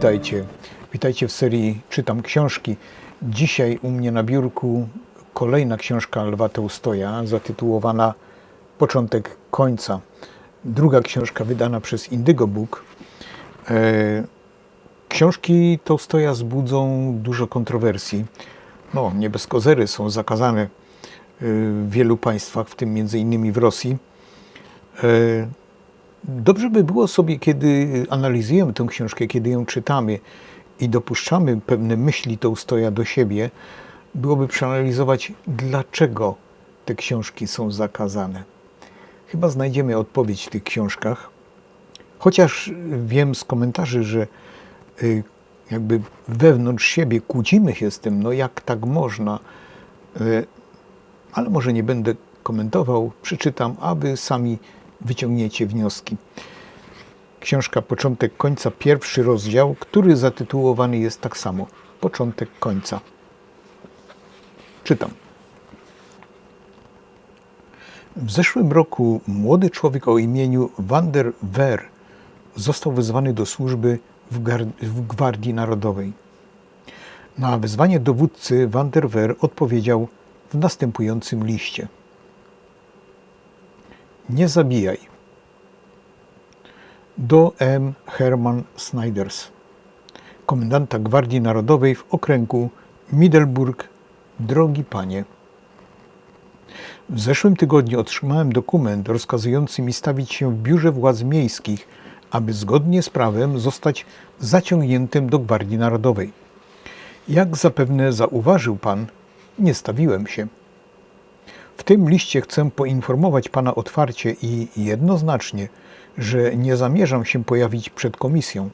Witajcie. Witajcie w serii Czytam Książki. Dzisiaj u mnie na biurku kolejna książka Lwa Tolstoja zatytułowana Początek końca. Druga książka wydana przez Indigo Book. E, Książki Tolstoja wzbudzą dużo kontrowersji. No, nie bez kozery są zakazane e, w wielu państwach, w tym między innymi w Rosji. Dobrze by było sobie, kiedy analizujemy tę książkę, kiedy ją czytamy i dopuszczamy pewne myśli Tolstoja do siebie, byłoby przeanalizować, dlaczego te książki są zakazane. Chyba znajdziemy odpowiedź w tych książkach, chociaż wiem z komentarzy, że y, jakby wewnątrz siebie kłócimy się z tym, no jak tak można, Y, ale może nie będę komentował, przeczytam, a wy sami wyciągniecie wnioski. Książka Początek końca, pierwszy rozdział, który zatytułowany jest tak samo. Początek końca. Czytam. W zeszłym roku młody człowiek o imieniu Van der Ver został wezwany do służby w, w Gwardii Narodowej. Na wezwanie dowódcy Van der Ver odpowiedział w następującym liście. Nie zabijaj. Do M. Herman Snyders, komendanta Gwardii Narodowej w okręgu Middelburg. Drogi panie, w zeszłym tygodniu otrzymałem dokument rozkazujący mi stawić się w biurze władz miejskich, aby zgodnie z prawem zostać zaciągniętym do Gwardii Narodowej. Jak zapewne zauważył pan, nie stawiłem się. W tym liście chcę poinformować Pana otwarcie i jednoznacznie, że nie zamierzam się pojawić przed komisją.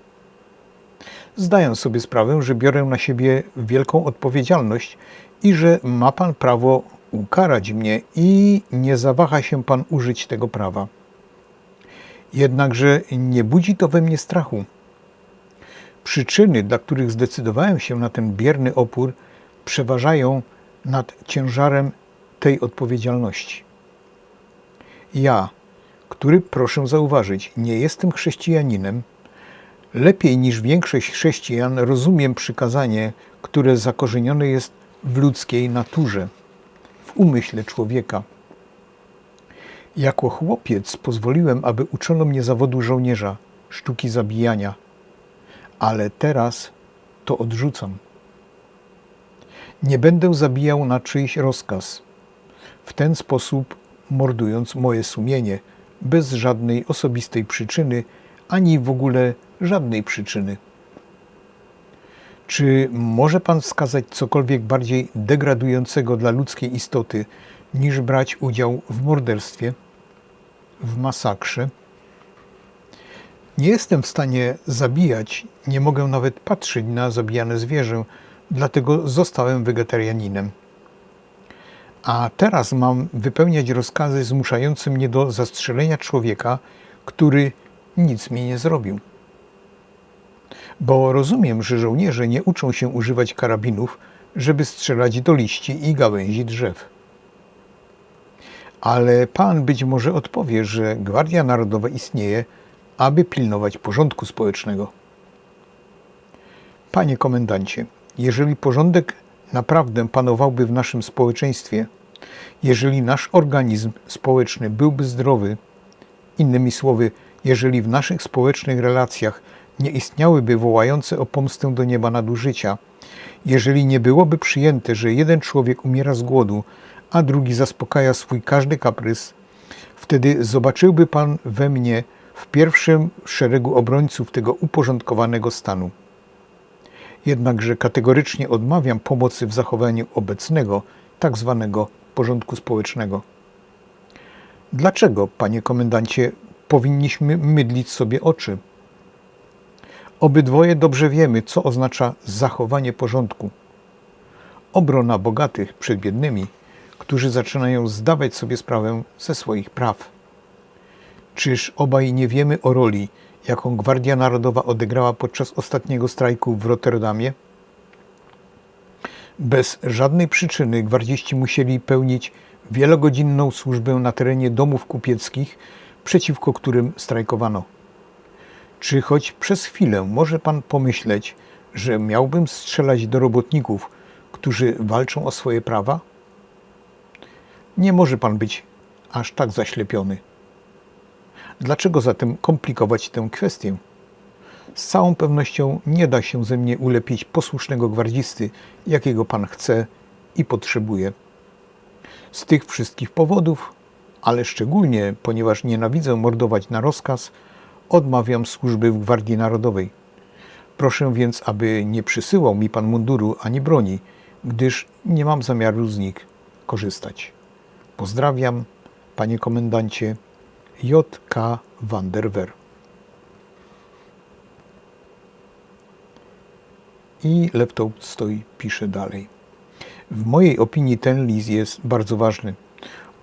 Zdaję sobie sprawę, że biorę na siebie wielką odpowiedzialność i że ma Pan prawo ukarać mnie i nie zawaha się Pan użyć tego prawa. Jednakże nie budzi to we mnie strachu. Przyczyny, dla których zdecydowałem się na ten bierny opór, przeważają nad ciężarem tej odpowiedzialności. Ja, który, proszę zauważyć, nie jestem chrześcijaninem, lepiej niż większość chrześcijan rozumiem przykazanie, które zakorzenione jest w ludzkiej naturze, w umyśle człowieka. Jako chłopiec pozwoliłem, aby uczono mnie zawodu żołnierza, sztuki zabijania, ale teraz to odrzucam. Nie będę zabijał na czyjś rozkaz, w ten sposób mordując moje sumienie, bez żadnej osobistej przyczyny, ani w ogóle żadnej przyczyny. Czy może Pan wskazać cokolwiek bardziej degradującego dla ludzkiej istoty, niż brać udział w morderstwie, w masakrze? Nie jestem w stanie zabijać, nie mogę nawet patrzeć na zabijane zwierzę, dlatego zostałem wegetarianinem. A teraz mam wypełniać rozkazy zmuszające mnie do zastrzelenia człowieka, który nic mi nie zrobił. Bo rozumiem, że żołnierze nie uczą się używać karabinów, żeby strzelać do liści i gałęzi drzew. Ale pan być może odpowie, że Gwardia Narodowa istnieje, aby pilnować porządku społecznego. Panie komendancie, jeżeli porządek naprawdę panowałby w naszym społeczeństwie, jeżeli nasz organizm społeczny byłby zdrowy, innymi słowy, jeżeli w naszych społecznych relacjach nie istniałyby wołające o pomstę do nieba nadużycia, jeżeli nie byłoby przyjęte, że jeden człowiek umiera z głodu, a drugi zaspokaja swój każdy kaprys, wtedy zobaczyłby Pan we mnie w pierwszym szeregu obrońców tego uporządkowanego stanu. Jednakże kategorycznie odmawiam pomocy w zachowaniu obecnego, tak zwanego porządku społecznego. Dlaczego, panie komendancie, powinniśmy mydlić sobie oczy? Obydwoje dobrze wiemy, co oznacza zachowanie porządku. Obrona bogatych przed biednymi, którzy zaczynają zdawać sobie sprawę ze swoich praw. Czyż obaj nie wiemy o roli, jaką Gwardia Narodowa odegrała podczas ostatniego strajku w Rotterdamie? Bez żadnej przyczyny gwardziści musieli pełnić wielogodzinną służbę na terenie domów kupieckich, przeciwko którym strajkowano. Czy choć przez chwilę może pan pomyśleć, że miałbym strzelać do robotników, którzy walczą o swoje prawa? Nie może pan być aż tak zaślepiony. Dlaczego zatem komplikować tę kwestię? Z całą pewnością nie da się ze mnie ulepić posłusznego gwardzisty, jakiego pan chce i potrzebuje. Z tych wszystkich powodów, ale szczególnie ponieważ nienawidzę mordować na rozkaz, odmawiam służby w Gwardii Narodowej. Proszę więc, aby nie przysyłał mi pan munduru ani broni, gdyż nie mam zamiaru z nich korzystać. Pozdrawiam, panie komendancie J.K. van der Ver. I Lew Tolstoj pisze dalej. W mojej opinii ten list jest bardzo ważny.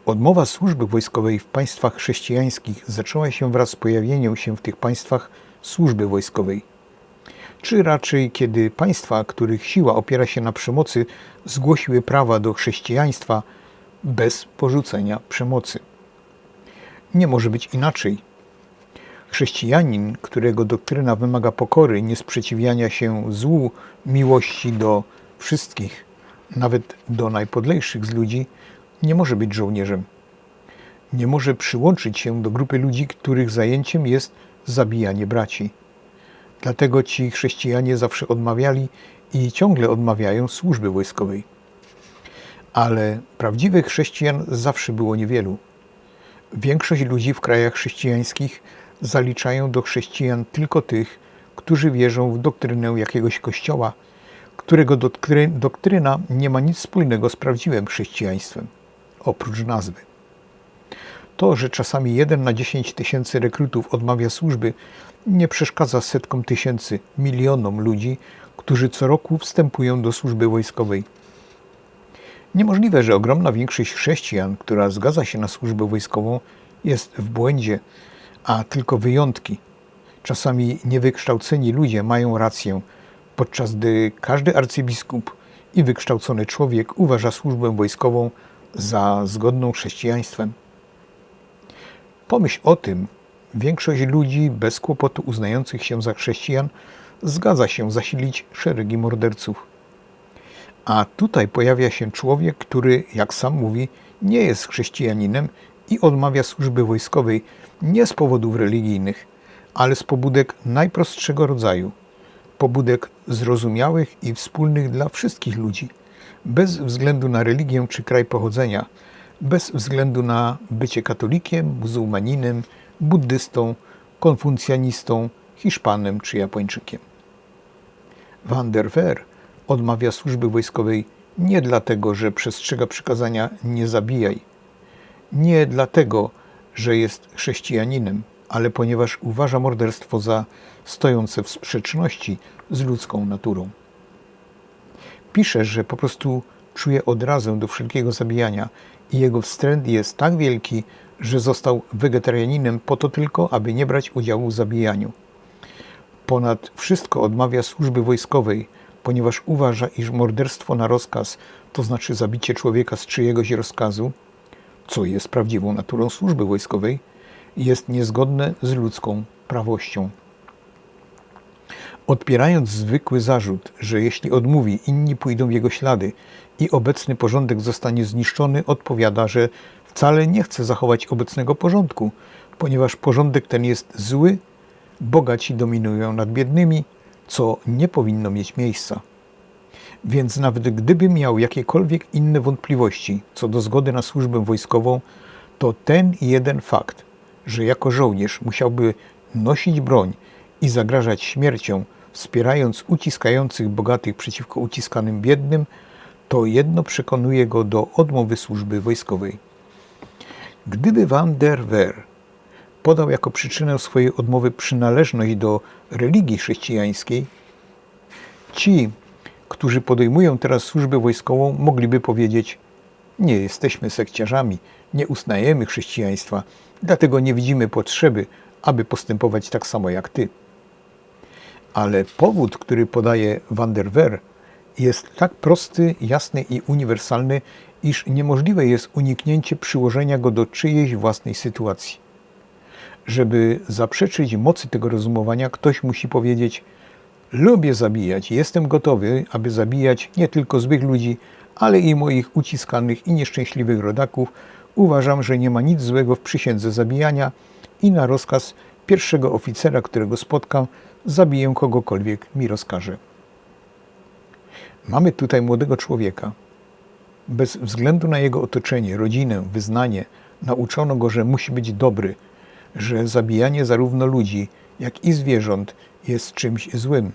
Odmowa służby wojskowej w państwach chrześcijańskich zaczęła się wraz z pojawieniem się w tych państwach służby wojskowej. Czy raczej, kiedy państwa, których siła opiera się na przemocy, zgłosiły prawa do chrześcijaństwa bez porzucenia przemocy. Nie może być inaczej. Chrześcijanin, którego doktryna wymaga pokory, niesprzeciwiania się złu, miłości do wszystkich, nawet do najpodlejszych z ludzi, nie może być żołnierzem. Nie może przyłączyć się do grupy ludzi, których zajęciem jest zabijanie braci. Dlatego ci chrześcijanie zawsze odmawiali i ciągle odmawiają służby wojskowej. Ale prawdziwych chrześcijan zawsze było niewielu. Większość ludzi w krajach chrześcijańskich zaliczają do chrześcijan tylko tych, którzy wierzą w doktrynę jakiegoś kościoła, którego doktryna nie ma nic wspólnego z prawdziwym chrześcijaństwem, oprócz nazwy. To, że czasami jeden na 10 tysięcy rekrutów odmawia służby, nie przeszkadza setkom tysięcy, milionom ludzi, którzy co roku wstępują do służby wojskowej. Niemożliwe, że ogromna większość chrześcijan, która zgadza się na służbę wojskową, jest w błędzie, a tylko wyjątki, czasami niewykształceni ludzie mają rację, podczas gdy każdy arcybiskup i wykształcony człowiek uważa służbę wojskową za zgodną chrześcijaństwem. Pomyśl o tym, większość ludzi bez kłopotu uznających się za chrześcijan zgadza się zasilić szeregi morderców. A tutaj pojawia się człowiek, który, jak sam mówi, nie jest chrześcijaninem i odmawia służby wojskowej nie z powodów religijnych, ale z pobudek najprostszego rodzaju pobudek zrozumiałych i wspólnych dla wszystkich ludzi, bez względu na religię czy kraj pochodzenia, bez względu na bycie katolikiem, muzułmaninem, buddystą, konfucjanistą, Hiszpanem czy Japończykiem. Van der Ver odmawia służby wojskowej nie dlatego, że przestrzega przykazania nie zabijaj, nie dlatego, że jest chrześcijaninem, ale ponieważ uważa morderstwo za stojące w sprzeczności z ludzką naturą. Pisze, że po prostu czuje odrazę do wszelkiego zabijania i jego wstręt jest tak wielki, że został wegetarianinem po to tylko, aby nie brać udziału w zabijaniu. Ponad wszystko odmawia służby wojskowej, ponieważ uważa, iż morderstwo na rozkaz, to znaczy zabicie człowieka z czyjegoś rozkazu, co jest prawdziwą naturą służby wojskowej, jest niezgodne z ludzką prawością. Odpierając zwykły zarzut, że jeśli odmówi, inni pójdą w jego ślady i obecny porządek zostanie zniszczony, odpowiada, że wcale nie chce zachować obecnego porządku, ponieważ porządek ten jest zły, bogaci dominują nad biednymi, co nie powinno mieć miejsca. Więc nawet gdyby miał jakiekolwiek inne wątpliwości co do zgody na służbę wojskową, to ten jeden fakt, że jako żołnierz musiałby nosić broń i zagrażać śmiercią, wspierając uciskających bogatych przeciwko uciskanym biednym, to jedno przekonuje go do odmowy służby wojskowej. Gdyby Van der Ver podał jako przyczynę swojej odmowy przynależność do religii chrześcijańskiej, ci, którzy podejmują teraz służbę wojskową, mogliby powiedzieć: Nie jesteśmy sekciarzami, nie uznajemy chrześcijaństwa, dlatego nie widzimy potrzeby, aby postępować tak samo jak ty. Ale powód, który podaje Van der Ver, jest tak prosty, jasny i uniwersalny, iż niemożliwe jest uniknięcie przyłożenia go do czyjejś własnej sytuacji. Żeby zaprzeczyć mocy tego rozumowania, ktoś musi powiedzieć: Lubię zabijać, jestem gotowy, aby zabijać nie tylko złych ludzi, ale i moich uciskanych i nieszczęśliwych rodaków. Uważam, że nie ma nic złego w przysiędze zabijania i na rozkaz pierwszego oficera, którego spotkam, zabiję kogokolwiek mi rozkaże. Mamy tutaj młodego człowieka. Bez względu na jego otoczenie, rodzinę, wyznanie, nauczono go, że musi być dobry, że zabijanie zarówno ludzi, jak i zwierząt jest czymś złym.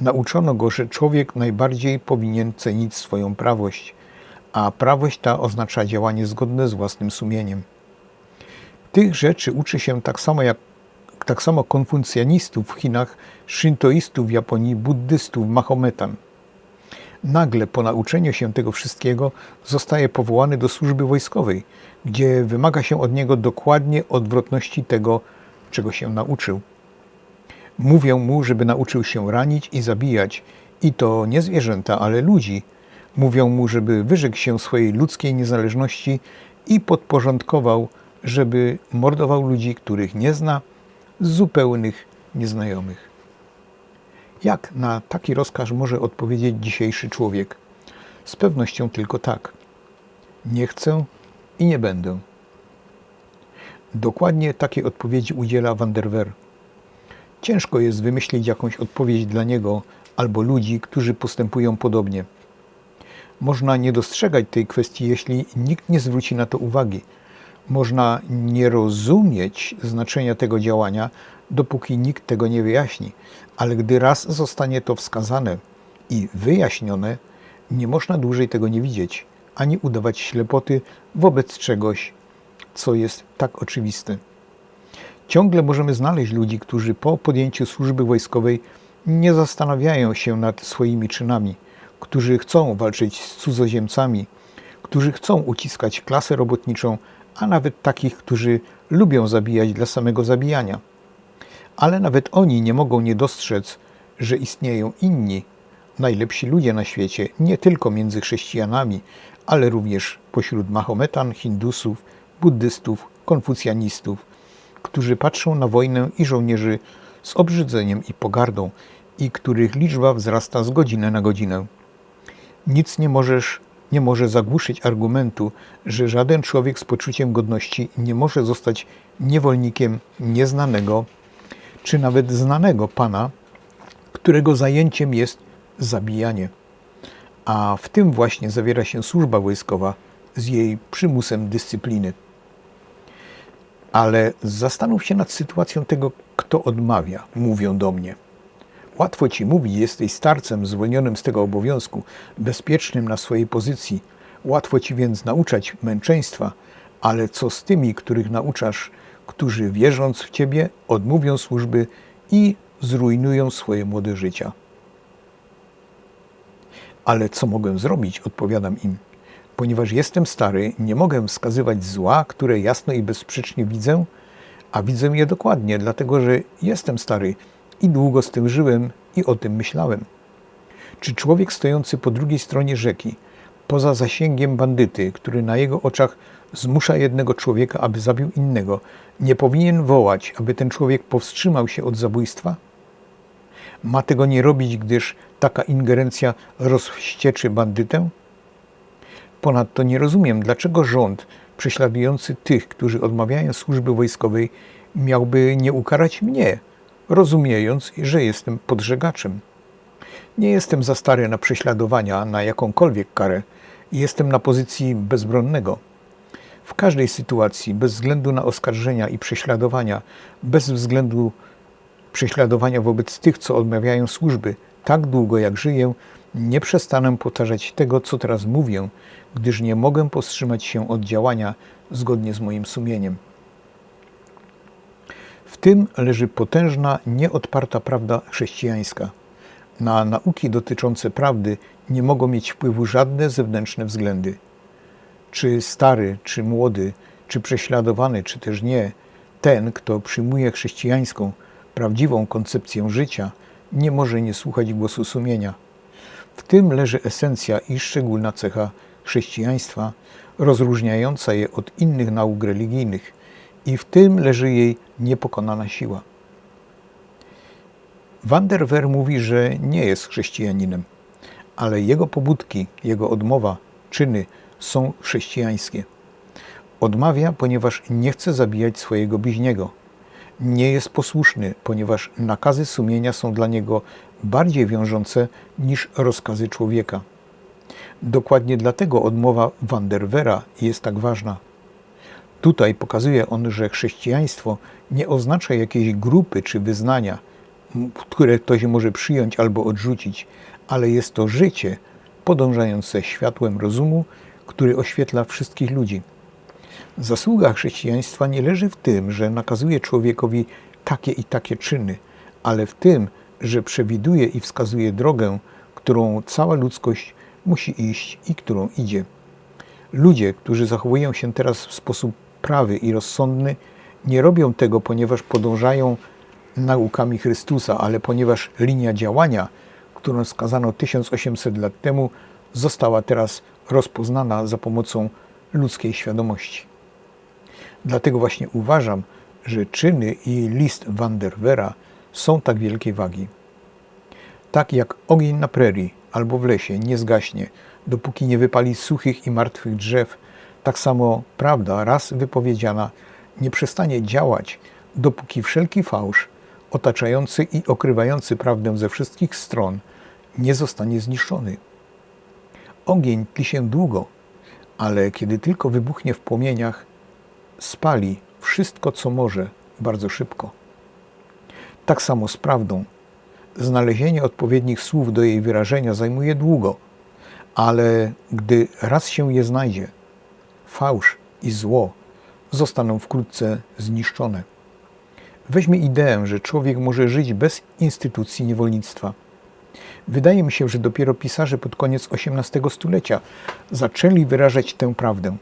Nauczono go, że człowiek najbardziej powinien cenić swoją prawość, a prawość ta oznacza działanie zgodne z własnym sumieniem. Tych rzeczy uczy się tak samo jak tak samo konfucjanistów w Chinach, shintoistów w Japonii, buddystów, mahometan. Nagle po nauczeniu się tego wszystkiego zostaje powołany do służby wojskowej, gdzie wymaga się od niego dokładnie odwrotności tego, czego się nauczył. Mówią mu, żeby nauczył się ranić i zabijać, i to nie zwierzęta, ale ludzi. Mówią mu, żeby wyrzekł się swojej ludzkiej niezależności i podporządkował, żeby mordował ludzi, których nie zna, zupełnych nieznajomych. Jak na taki rozkaz może odpowiedzieć dzisiejszy człowiek? Z pewnością tylko tak. Nie chcę i nie będę. Dokładnie takiej odpowiedzi udziela Van der Ver. Ciężko jest wymyślić jakąś odpowiedź dla niego albo ludzi, którzy postępują podobnie. Można nie dostrzegać tej kwestii, jeśli nikt nie zwróci na to uwagi. Można nie rozumieć znaczenia tego działania, dopóki nikt tego nie wyjaśni, ale gdy raz zostanie to wskazane i wyjaśnione, nie można dłużej tego nie widzieć, ani udawać ślepoty wobec czegoś, co jest tak oczywiste. Ciągle możemy znaleźć ludzi, którzy po podjęciu służby wojskowej nie zastanawiają się nad swoimi czynami, którzy chcą walczyć z cudzoziemcami, którzy chcą uciskać klasę robotniczą, a nawet takich, którzy lubią zabijać dla samego zabijania. Ale nawet oni nie mogą nie dostrzec, że istnieją inni, najlepsi ludzie na świecie, nie tylko między chrześcijanami, ale również pośród Mahometan, Hindusów, buddystów, konfucjanistów, którzy patrzą na wojnę i żołnierzy z obrzydzeniem i pogardą i których liczba wzrasta z godziny na godzinę. Nic nie możesz nie może zagłuszyć argumentu, że żaden człowiek z poczuciem godności nie może zostać niewolnikiem nieznanego czy nawet znanego pana, którego zajęciem jest zabijanie. A w tym właśnie zawiera się służba wojskowa z jej przymusem dyscypliny. Ale zastanów się nad sytuacją tego, kto odmawia, mówią do mnie. Łatwo ci mówić, jesteś starcem zwolnionym z tego obowiązku, bezpiecznym na swojej pozycji. Łatwo ci więc nauczać męczeństwa, ale co z tymi, których nauczasz, którzy wierząc w ciebie odmówią służby i zrujnują swoje młode życia? Ale co mogę zrobić? Odpowiadam im. Ponieważ jestem stary, nie mogę wskazywać zła, które jasno i bezsprzecznie widzę, a widzę je dokładnie, dlatego że jestem stary i długo z tym żyłem i o tym myślałem. Czy człowiek stojący po drugiej stronie rzeki, poza zasięgiem bandyty, który na jego oczach zmusza jednego człowieka, aby zabił innego, nie powinien wołać, aby ten człowiek powstrzymał się od zabójstwa? Ma tego nie robić, gdyż taka ingerencja rozwścieczy bandytę? Ponadto nie rozumiem, dlaczego rząd prześladujący tych, którzy odmawiają służby wojskowej, miałby nie ukarać mnie, rozumiejąc, że jestem podżegaczem. Nie jestem za stary na prześladowania, na jakąkolwiek karę. Jestem na pozycji bezbronnego. W każdej sytuacji, bez względu na oskarżenia i prześladowania, bez względu prześladowania wobec tych, co odmawiają służby, tak długo jak żyję, nie przestanę powtarzać tego, co teraz mówię, gdyż nie mogę powstrzymać się od działania zgodnie z moim sumieniem. W tym leży potężna, nieodparta prawda chrześcijańska. Na nauki dotyczące prawdy nie mogą mieć wpływu żadne zewnętrzne względy. Czy stary, czy młody, czy prześladowany, czy też nie, ten, kto przyjmuje chrześcijańską, prawdziwą koncepcję życia, nie może nie słuchać głosu sumienia. W tym leży esencja i szczególna cecha chrześcijaństwa, rozróżniająca je od innych nauk religijnych i w tym leży jej niepokonana siła. Van der Ver mówi, że nie jest chrześcijaninem, ale jego pobudki, jego odmowa, czyny są chrześcijańskie. Odmawia, ponieważ nie chce zabijać swojego bliźniego. Nie jest posłuszny, ponieważ nakazy sumienia są dla niego bardziej wiążące niż rozkazy człowieka. Dokładnie dlatego odmowa Van der Vera jest tak ważna. Tutaj pokazuje on, że chrześcijaństwo nie oznacza jakiejś grupy czy wyznania, które ktoś może przyjąć albo odrzucić, ale jest to życie podążające światłem rozumu, który oświetla wszystkich ludzi. Zasługa chrześcijaństwa nie leży w tym, że nakazuje człowiekowi takie i takie czyny, ale w tym, że przewiduje i wskazuje drogę, którą cała ludzkość musi iść i którą idzie. Ludzie, którzy zachowują się teraz w sposób prawy i rozsądny, nie robią tego, ponieważ podążają naukami Chrystusa, ale ponieważ linia działania, którą skazano 1800 lat temu, została teraz rozpoznana za pomocą ludzkiej świadomości. Dlatego właśnie uważam, że czyny i list Van der Vera są tak wielkiej wagi. Tak jak ogień na prerii albo w lesie nie zgaśnie, dopóki nie wypali suchych i martwych drzew, tak samo prawda raz wypowiedziana nie przestanie działać, dopóki wszelki fałsz otaczający i okrywający prawdę ze wszystkich stron nie zostanie zniszczony. Ogień tli się długo, ale kiedy tylko wybuchnie w płomieniach, spali wszystko, co może, bardzo szybko. Tak samo z prawdą. Znalezienie odpowiednich słów do jej wyrażenia zajmuje długo, ale gdy raz się je znajdzie, fałsz i zło zostaną wkrótce zniszczone. Weźmy ideę, że człowiek może żyć bez instytucji niewolnictwa. Wydaje mi się, że dopiero pisarze pod koniec XVIII stulecia zaczęli wyrażać tę prawdę.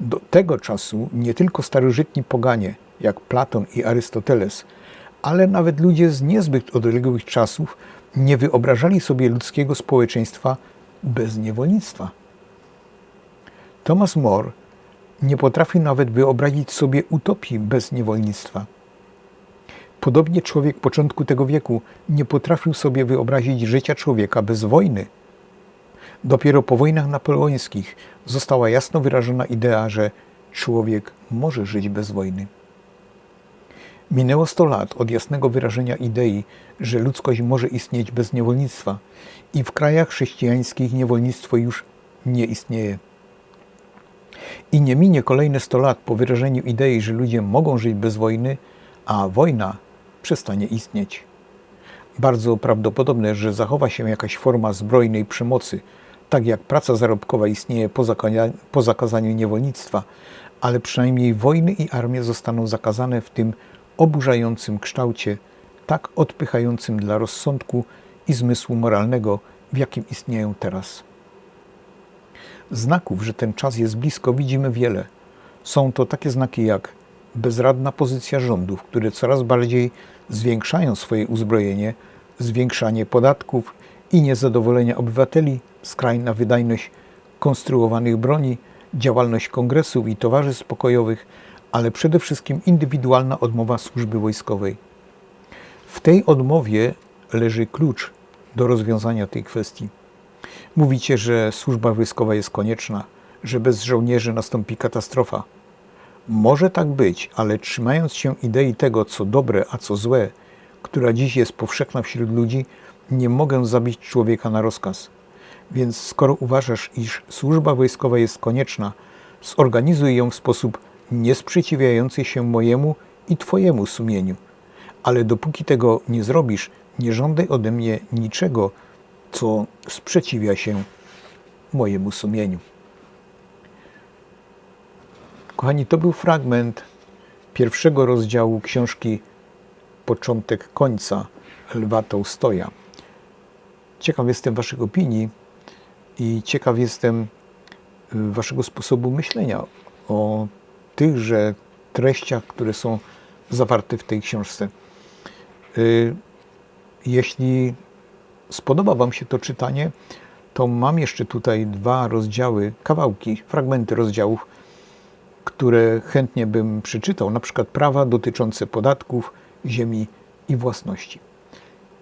Do tego czasu nie tylko starożytni poganie, jak Platon i Arystoteles, ale nawet ludzie z niezbyt odległych czasów nie wyobrażali sobie ludzkiego społeczeństwa bez niewolnictwa. Thomas More nie potrafi nawet wyobrazić sobie utopii bez niewolnictwa. Podobnie człowiek początku tego wieku nie potrafił sobie wyobrazić życia człowieka bez wojny. Dopiero po wojnach napoleońskich została jasno wyrażona idea, że człowiek może żyć bez wojny. Minęło 100 lat od jasnego wyrażenia idei, że ludzkość może istnieć bez niewolnictwa i w krajach chrześcijańskich niewolnictwo już nie istnieje. I nie minie kolejne 100 lat po wyrażeniu idei, że ludzie mogą żyć bez wojny, a wojna przestanie istnieć. Bardzo prawdopodobne, że zachowa się jakaś forma zbrojnej przemocy, tak jak praca zarobkowa istnieje po, po zakazaniu niewolnictwa, ale przynajmniej wojny i armie zostaną zakazane w tym oburzającym kształcie, tak odpychającym dla rozsądku i zmysłu moralnego, w jakim istnieją teraz. Znaków, że ten czas jest blisko, widzimy wiele. Są to takie znaki jak bezradna pozycja rządów, które coraz bardziej zwiększają swoje uzbrojenie, zwiększanie podatków i niezadowolenia obywateli, skrajna wydajność konstruowanych broni, działalność kongresów i towarzystw pokojowych, ale przede wszystkim indywidualna odmowa służby wojskowej. W tej odmowie leży klucz do rozwiązania tej kwestii. Mówicie, że służba wojskowa jest konieczna, że bez żołnierzy nastąpi katastrofa. Może tak być, ale trzymając się idei tego, co dobre, a co złe, która dziś jest powszechna wśród ludzi, nie mogę zabić człowieka na rozkaz. Więc skoro uważasz, iż służba wojskowa jest konieczna, zorganizuj ją w sposób niesprzeciwiający się mojemu i Twojemu sumieniu. Ale dopóki tego nie zrobisz, nie żądaj ode mnie niczego, co sprzeciwia się mojemu sumieniu. Kochani, to był fragment pierwszego rozdziału książki Początek końca Lwa Tołstoja. Ciekaw jestem Waszych opinii i ciekaw jestem y, Waszego sposobu myślenia o tychże treściach, które są zawarte w tej książce. Y, jeśli spodoba Wam się to czytanie, to mam jeszcze tutaj dwa rozdziały, kawałki, fragmenty rozdziałów które chętnie bym przeczytał, na przykład prawa dotyczące podatków, ziemi i własności.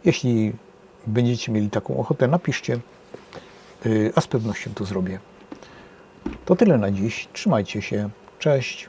Jeśli będziecie mieli taką ochotę, napiszcie, y, a z pewnością to zrobię. To tyle na dziś. Trzymajcie się. Cześć.